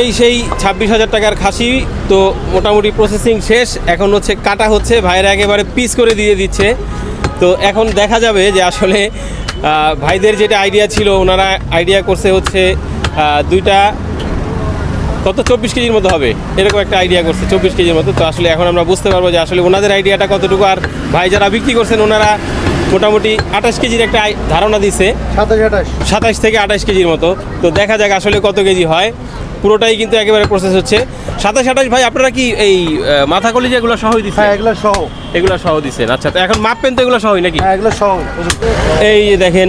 এই সেই ছাব্বিশ হাজার টাকার খাসি তো মোটামুটি প্রসেসিং শেষ। এখন হচ্ছে কাটা হচ্ছে ভাইরা একেবারে পিস করে দিয়ে দিচ্ছে। তো এখন দেখা যাবে যে আসলে ভাইদের যেটা আইডিয়া ছিল ওনারা আইডিয়া করছে হচ্ছে দুইটা কত? চব্বিশ কেজির মতো হবে। এরকম একটা আইডিয়া করছে চব্বিশ কেজির মতো। তো আসলে এখন আমরা বুঝতে পারব যে আসলে ওনাদের আইডিয়াটা কতটুকু আর ভাই যারা বিক্রি করছেন ওনারা মোটামুটি আঠাশ কেজির একটা ধারণা দিছে। সাতাশ আঠাশ। সাতাশ থেকে আঠাশ কেজির মতো। তো দেখা যাক আসলে কত কেজি হয়। পুরোটাই কিন্তু একেবারে প্রসেস হচ্ছে। সাতাশ আঠাশ ভাই আপনারা কি এই মাথা কলি যেগুলো সহই দিচ্ছেন? হ্যাঁ এগুলো সহ। এগুলো সহ দিচ্ছেন আচ্ছা তো এখন মাপবেন তো এগুলো সহই নাকি? হ্যাঁ এগুলো সহ। এই যে দেখেন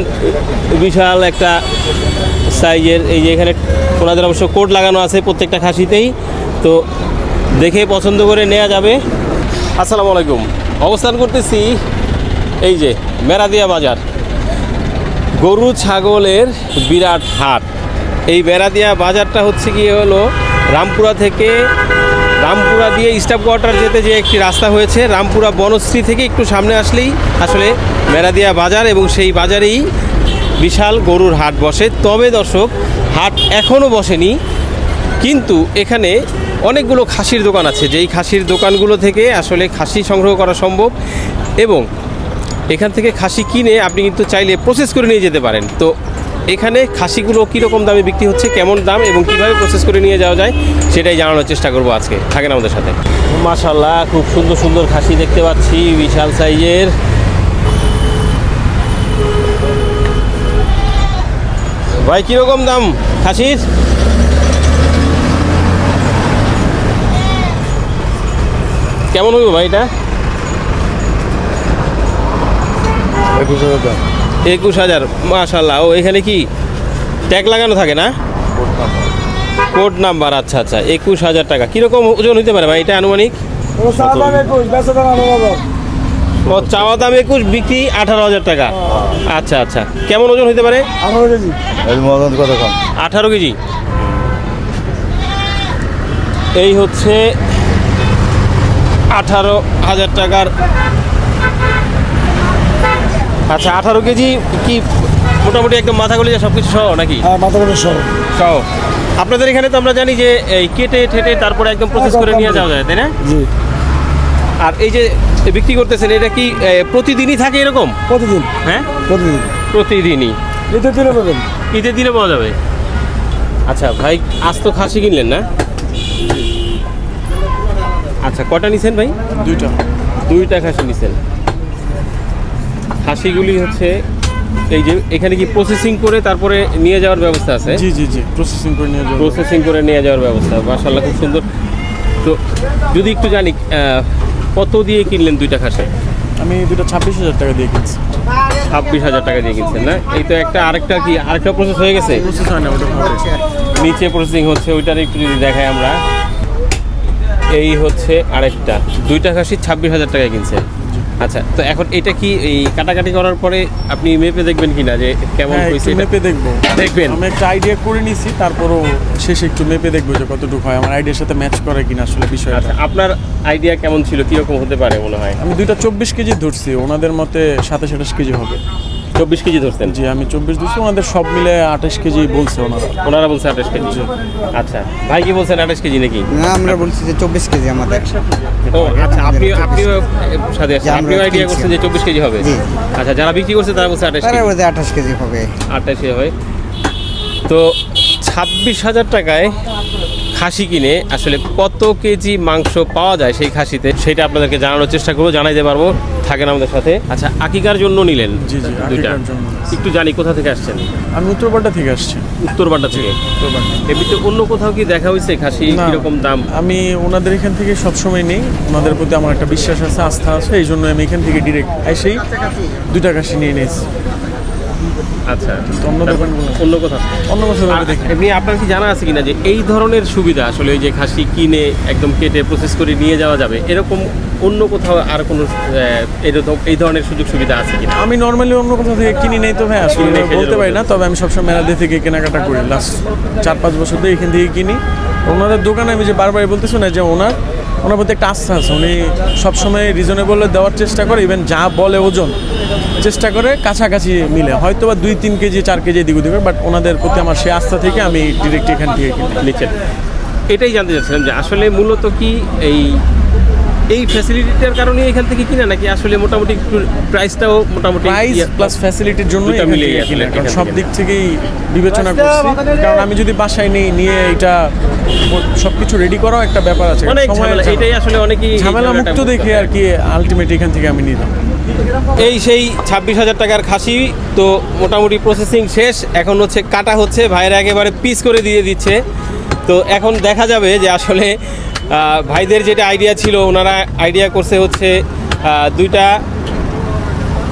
বিশাল একটা সাইজের এই যে এখানে ওনাদের অবশ্য কোড লাগানো আছে প্রত্যেকটা খাসিতেই। তো দেখে পছন্দ করে নেওয়া যাবে। আসসালামু আলাইকুম। অবস্থান করতেছি এই যে মেরাদিয়া বাজার। গরু ছাগলের বিরাট হাট। এই বেড়াদিয়া বাজারটা হচ্ছে কি হলো রামপুরা থেকে রামপুরা দিয়ে স্টাফ কোয়ার্টার যেতে যে একটি রাস্তা হয়েছে, রামপুরা বনশ্রী থেকে একটু সামনে আসলেই আসলে মেরাদিয়া বাজার এবং সেই বাজারেই বিশাল গরুর হাট বসে। তবে দর্শক, হাট এখনও বসেনি, কিন্তু এখানে অনেকগুলো খাসির দোকান আছে। যেই খাসির দোকানগুলো থেকে আসলে খাসি সংগ্রহ করা সম্ভব এবং এখান থেকে খাসি কিনে আপনি কিন্তু চাইলে প্রসেস করে নিয়ে যেতে পারেন। তো এখানে খাসিগুলো কীরকম দামে বিক্রি হচ্ছে কেমন দাম এবং কীভাবে প্রসেস করে নিয়ে যাওয়া যায় সেটাই জানানোর চেষ্টা করব আজকে। থাকেন আমাদের সাথে। মাশাল্লাহ খুব সুন্দর সুন্দর খাসি দেখতে পাচ্ছি বিশাল সাইজের। ভাই কীরকম দাম খাসির? কেমন হইব ভাই এটা? একুশ হাজার দাম। একুশ হাজার মাশাল্লাহ ও এখানে কি ট্যাগ লাগানো থাকে না? কোড নাম্বার আচ্ছা আচ্ছা একুশ হাজার টাকা। কীরকম ওজন হইতে পারে ভাই এটা আনুমানিক? ও চাওয়া দাম একুশ বিক্রি আঠারো হাজার টাকা। আচ্ছা আচ্ছা কেমন ওজন হইতে পারে? আঠারো কেজি। এই হচ্ছে আঠারো হাজার টাকার আচ্ছা আঠারো কেজি কি মোটামুটি একদম মাথা গলি সব কিছু সহ নাকি? হ্যাঁ সহ। সহ। আপনাদের এখানে তো আমরা জানি যে এই কেটে ঠেটে তারপরে একদম প্রসেস করে নিয়ে যাওয়া যায় তাই না? জি। আর এই যে বিক্রি করতেছেন এটা কি প্রতিদিনই থাকে এরকম? প্রতিদিন। হ্যাঁ? প্রতিদিন। প্রতিদিনই। নিতে দিলে পাবেন। ঈদের দিনে পাওয়া যাবে? আচ্ছা ভাই আজ তো খাসি কিনলেন না? আচ্ছা কটা নিছেন ভাই? দুইটা। দুইটা খাসি নিছেন। খাসিগুলি হচ্ছে এই যে এখানে কি প্রসেসিং করে তারপরে নিয়ে যাওয়ার ব্যবস্থা আছে? জি জি জি প্রসেসিং করে নিয়ে যাব প্রসেসিং করে নিয়ে যাওয়ার ব্যবস্থা মাশাল্লাহ খুব সুন্দর। তো যদি একটু জানি কত দিয়ে কিনলেন দুইটা খাসি? আমি দুটো ছাব্বিশ হাজার টাকা দিয়ে কিনছি। ছাব্বিশ হাজার টাকা দিয়ে কিনছেন না? এই তো একটা আরেকটা কি আরেকটা প্রসেস হয়ে গেছে? প্রসেস হয় না ওটা নিচে প্রসেসিং হচ্ছে ওইটার একটু যদি দেখাই আমরা। এই হচ্ছে আরেকটা দুইটা খাসি ছাব্বিশ হাজার টাকায় কিনছে। আচ্ছা তো এখন এটা কি এই কাটাকাটি করার পরে আপনি মেপে দেখবেন কিনা যে কেমন হ্যাঁ হয়েছে মেপে দেখব। দেখবেন? আমি একটা আইডিয়া করে নিছি তারপরও শেষে একটু মেপে দেখব যে কতটুকু হয়। আমার আইডিয়ার সাথে ম্যাচ করে কিনা আসলে বিষয় আচ্ছা আপনার আইডিয়া কেমন ছিল? কীরকম হতে পারে মনে হয়? আমি দুইটা চব্বিশ কেজি ধরছি ওনাদের মতে সাতাশ আঠাশ কেজি হবে। চব্বিশ কেজি ধরছেন? জি আমি চব্বিশ ধরছি ওনাদের সব মিলে আঠাশ কেজি বলছে ওনারা। ওনারা বলছে আঠাশ কেজি। আচ্ছা ভাই কি বলছেন আঠাশ কেজি নাকি? না আমরা বলছি যে চব্বিশ কেজি আমাদের। ও আচ্ছা আপনি আপনিও সাথে আছেন। যে আপনিও আইডিয়া করছেন যে চব্বিশ কেজি হবে? আচ্ছা যারা বিক্রি করছে তারা বলছে আঠাশ তারা কেজি। বোধহয় আঠাশ কেজি হবে। হয় তো ছাব্বিশ হাজার টাকায় খাসি কিনে আসলে কত কেজি মাংস পাওয়া যায় সেই খাসিতে সেটা আপনাদেরকে জানানোর চেষ্টা করব জানাইতে পারব। থাকেন আমাদের সাথে। আচ্ছা আকিকার জন্য নিলেন জি, জি, দুইটা। একটু জানি কোথা থেকে আসছেন? আমি উত্তরপাড়া থেকে আসছি। উত্তরবাড্ডা থেকে? এমনিতে অন্য কোথাও কি দেখা হয়েছে খাসি কীরকম দাম? আমি ওনাদের এখান থেকে সবসময় নেই। ওনাদের প্রতি আমার একটা বিশ্বাস আছে আস্থা আছে এই জন্য আমি এখান থেকে ডিরেক্ট এসেই দুইটা খাসি নিয়ে নিয়েছি। আচ্ছা। অন্য দোকানগুলো। অন্য কোথাও অন্য দেখি এমনি আপনার কি জানা আছে কিনা যে এই ধরনের সুবিধা আসলে ওই যে খাসি কিনে একদম কেটে প্রসেস করে নিয়ে যাওয়া যাবে এরকম অন্য কোথাও আর কোনো এরকম এই ধরনের সুযোগ সুবিধা আছে কিনা? আমি নর্মালি অন্য কোথাও থেকে কিনি নেই তো ভাই আসলে বলতে পারি না তবে আমি সবসময় মেলাদি থেকে কেনাকাটা করি। লাস্ট চার পাঁচ বছর ধরে এখান থেকে কিনি। ওনাদের দোকানে আমি যে বারবার বলতেছি না যে ওনার ওনার প্রতি একটা আস্থা আছে। উনি সবসময় রিজনেবল দেওয়ার চেষ্টা করে ইভেন যা বলে ওজন। চেষ্টা করে কাছাকাছি মিলে। হয়তো বা দুই তিন কেজি চার কেজি এদিক ওদিক বাট ওনাদের প্রতি আমার সেই আস্থা থেকে আমি ডিরেক্ট এখান থেকে নিচ্ছেন এটাই জানতে চাচ্ছিলাম যে আসলে মূলত কি এই এই ফ্যাসিলিটিটার কারণে এখান থেকে কিনা নাকি আসলে মোটামুটি একটু প্রাইসটাও মোটামুটি প্রাইস প্লাস ফ্যাসিলিটির জন্য সব দিক থেকেই বিবেচনা করছি। কারণ আমি যদি বাসায় নেই নিয়ে এটা সব কিছু রেডি করাও একটা ব্যাপার আছে। এটাই আসলে অনেকেই ঝামেলা মুক্ত দেখে আর কি আলটিমেট এখান থেকে আমি নিলাম। এই সেই ছাব্বিশ হাজার টাকার খাসি, তো মোটামুটি প্রসেসিং শেষ। এখন হচ্ছে কাটা হচ্ছে ভাইরা একেবারে পিস করে দিয়ে দিচ্ছে। তো এখন দেখা যাবে যে আসলে ভাইদের যেটা আইডিয়া ছিল, ওনারা আইডিয়া করছে হচ্ছে দুইটা,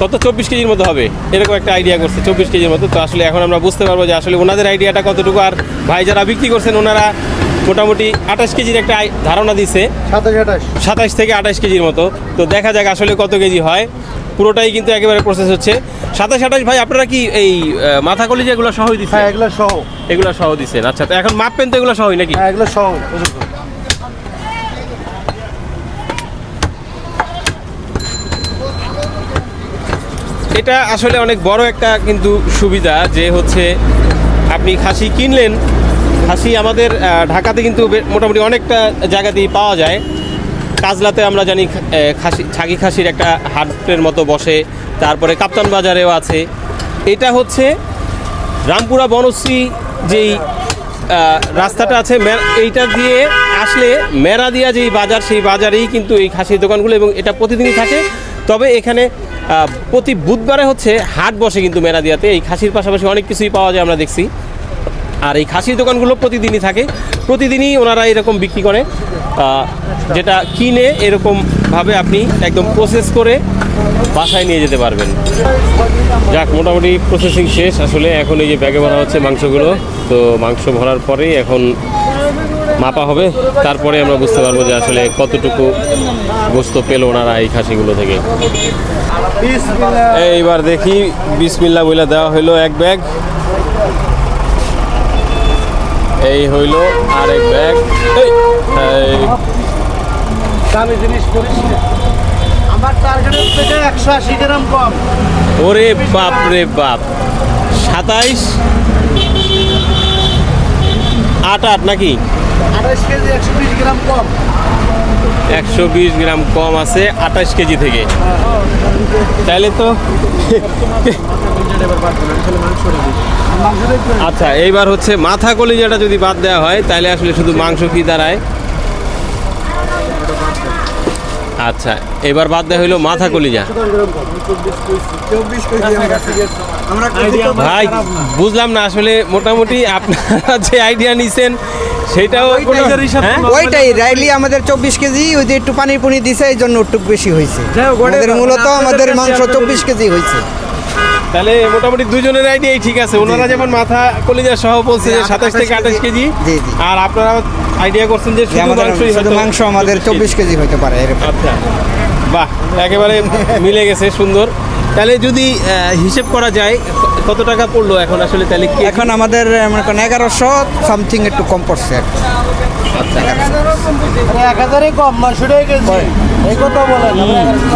কত? চব্বিশ কেজির মতো হবে। এরকম একটা আইডিয়া করছে, চব্বিশ কেজির মতো। তো আসলে এখন আমরা বুঝতে পারব যে আসলে ওনাদের আইডিয়াটা কতটুকু, আর ভাই যারা বিক্রি করছেন, ওনারা মোটামুটি আঠাশ কেজির একটা ধারণা দিছে। সাতাশ আঠাশ। সাতাশ থেকে আঠাশ কেজির মতো। তো দেখা যাক আসলে কত কেজি হয়। পুরোটাই কিন্তু একেবারে প্রসেস হচ্ছে। সাতাশ আঠাশ ভাই আপনারা কি এই মাথা কলি যেগুলো সহই দিচ্ছেন? হ্যাঁ এগুলো সহ। এগুলো সহ দিচ্ছেন। আচ্ছা তো এখন মাপবেন তো এগুলো সহই নাকি? হ্যাঁ এগুলো সহ। এটা আসলে অনেক বড় একটা কিন্তু সুবিধা যে হচ্ছে আপনি খাসি কিনলেন খাসি আমাদের ঢাকাতে কিন্তু মোটামুটি অনেকটা জায়গাতেই পাওয়া যায়। কাজলাতে আমরা জানি খাসি ছাগি খাসির একটা হাটের মতো বসে। তারপরে কাপ্তান বাজারেও আছে। এটা হচ্ছে রামপুরা বনশ্রী যেই রাস্তাটা আছে এইটা দিয়ে আসলে মেরা দিয়া যেই বাজার, সেই বাজারেই কিন্তু এই খাসির দোকানগুলো এবং এটা প্রতিদিনই থাকে। তবে এখানে প্রতি বুধবারে হচ্ছে হাট বসে কিন্তু মেরাদিয়াতে এই খাসির পাশাপাশি অনেক কিছুই পাওয়া যায় আমরা দেখছি। আর এই খাসির দোকানগুলো প্রতিদিনই থাকে। প্রতিদিনই ওনারা এরকম বিক্রি করে। যেটা কিনে এরকমভাবে আপনি একদম প্রসেস করে বাসায় নিয়ে যেতে পারবেন। যাক মোটামুটি প্রসেসিং শেষ। আসলে এখন এই যে ব্যাগে ভরা হচ্ছে মাংসগুলো তো মাংস ভরার পরেই এখন মাপা হবে। তারপরে আমরা বুঝতে পারব যে আসলে কতটুকু গোস্ত পেল ওনারা এই খাসিগুলো থেকে। এইবার দেখি বিসমিল্লা বইলা দেওয়া হলো এক ব্যাগ। এই হইল আরেক ব্যাগ। দামি জিনিস করিস আমার টার্গেটের থেকে একশো আশি গ্রাম কম। ওরে বাপ রে বাপ। সাতাইশ? আট আট নাকি? আঠাশ কেজি একশো বিশ গ্রাম কম। একশো বিশ গ্রাম কম আছে আঠাশ কেজি থেকে। তাহলে তো মাংস আচ্ছা এইবার হচ্ছে মাথা কলিজাটা যদি বাদ দেওয়া হয় তাহলে আসলে শুধু মাংস কি দাঁড়ায়? আচ্ছা এবার বাদ দেওয়া হইল মাথা কলিজা। চব্বিশ কেজি আমরা ভাই বুঝলাম না আসলে মোটামুটি আপনারা যে আইডিয়া নিছেন সেটাও হ্যাঁ? ওইটাই রাইলি আমাদের চব্বিশ কেজি ওই যে একটু পানির পুনি দিছে এই জন্য একটু বেশি হয়েছে। মূলত আমাদের মাংস চব্বিশ কেজি হয়েছে। তাহলে মোটামুটি দুজনের আইডিয়াই ঠিক আছে। ওনারা যেমন মাথা কলিজা সহ বলছে যে সাতাশ থেকে আঠাশ কেজি। আর আপনারা আইডিয়া করছেন যে শুধু মাংস আমাদের চব্বিশ কেজি হতে পারে আচ্ছা। বাহ একেবারে মিলে গেছে সুন্দর। তাহলে যদি হিসেব করা যায় কত টাকা পড়ল এখন আসলে তাহলে কি এখন আমাদের মনে করেন এগারোশো সামথিং একটু কম পড়ছে। আর কি। এক হাজারে কম নশোটাই কেজি। এই কথা বলেন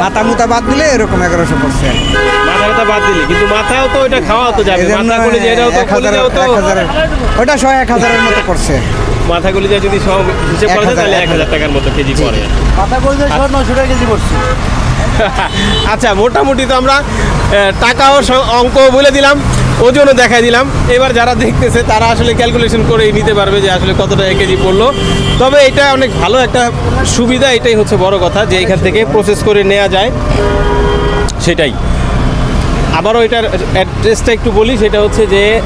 মাথা মুতা বাদ দিলে এরকম এগারোশো পড়ছে মাথা কথা বাদ দিলে কিন্তু মাথাও তো ওইটা খাওয়া তো যাবে। মাথা কলিজা এটাও তো কলিজাও তো। ওটা সহ এক হাজারের মতো পড়ছে মাথা কলিজা যদি সব হিসেব করা যায় তাহলে। এক হাজার টাকার মতো কেজি পড়ে। মাথা করে নশো টাকা কেজি পড়ছে। আচ্ছা মোটামুটি তো আমরা আহ, টাকাও স- অঙ্ক বলে দিলাম ওজনও দেখাই দিলাম। এবার যারা দেখতেছে তারা আসলে ক্যালকুলেশন করেই নিতে পারবে যে আসলে কতটা টাকা কেজি পড়ল। তবে এটা অনেক ভালো একটা সুবিধা এটাই হচ্ছে বড় কথা যে এখান থেকে প্রসেস করে নেওয়া যায়। সেটাই। আবারও এটার অ্যাড্রেসটা একটু বলি সেটা হচ্ছে যে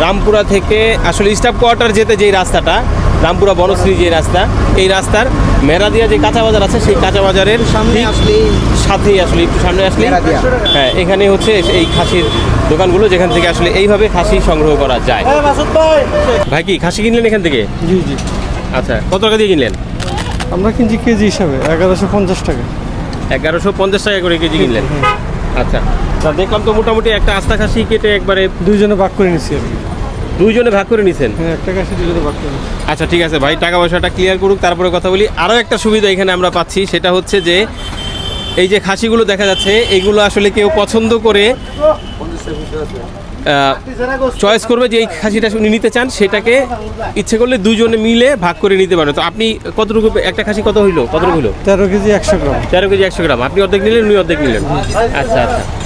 রামপুরা থেকে আসলে স্টাফ কোয়ার্টার যেতে যেই রাস্তাটা রামপুরা বনশ্রী যে রাস্তা এই রাস্তার মেরাদিয়া যে কাঁচা বাজার আছে সেই কাঁচা বাজারের সামনে ঠিক আসলেই সাথেই আসলে একটু সামনে আসলে হ্যাঁ এখানে হচ্ছে এই খাসির দোকানগুলো যেখান থেকে আসলে এইভাবে খাসি সংগ্রহ করা যায়। হ্যাঁ ভাই। কি খাসি কিনলেন এখান থেকে? জি জি। আচ্ছা কত টাকা দিয়ে কিনলেন? আমরা কিনছি কেজি হিসাবে এগারোশো পঞ্চাশ টাকা। এগারোশো পঞ্চাশ টাকা করে কেজি কিনলেন? আচ্ছা তা দেখলাম তো মোটামুটি একটা আস্তা খাসি কেটে একবারে দুইজনে ভাগ করে নিচ্ছি আর কি দুইজনে ভাগ করে নিছেন? হ্যাঁ আচ্ছা ঠিক আছে ভাই টাকা পয়সাটা ক্লিয়ার করুক তারপরে কথা বলি। আরও একটা সুবিধা এখানে আমরা পাচ্ছি সেটা হচ্ছে যে এই যে খাসিগুলো দেখা যাচ্ছে এগুলো আসলে কেউ পছন্দ করে চয়েস করবে যে এই খাসিটা উনি নিতে চান সেটাকে ইচ্ছে করলে দুজনে মিলে ভাগ করে নিতে পারেন। তো আপনি কতটুকু একটা খাসি কত হইল? কতটুকু হইল? তেরো কেজি একশো গ্রাম। তেরো কেজি একশো গ্রাম। আপনি অর্ধেক নিলেন উনি অর্ধেক নিলেন। আচ্ছা আচ্ছা।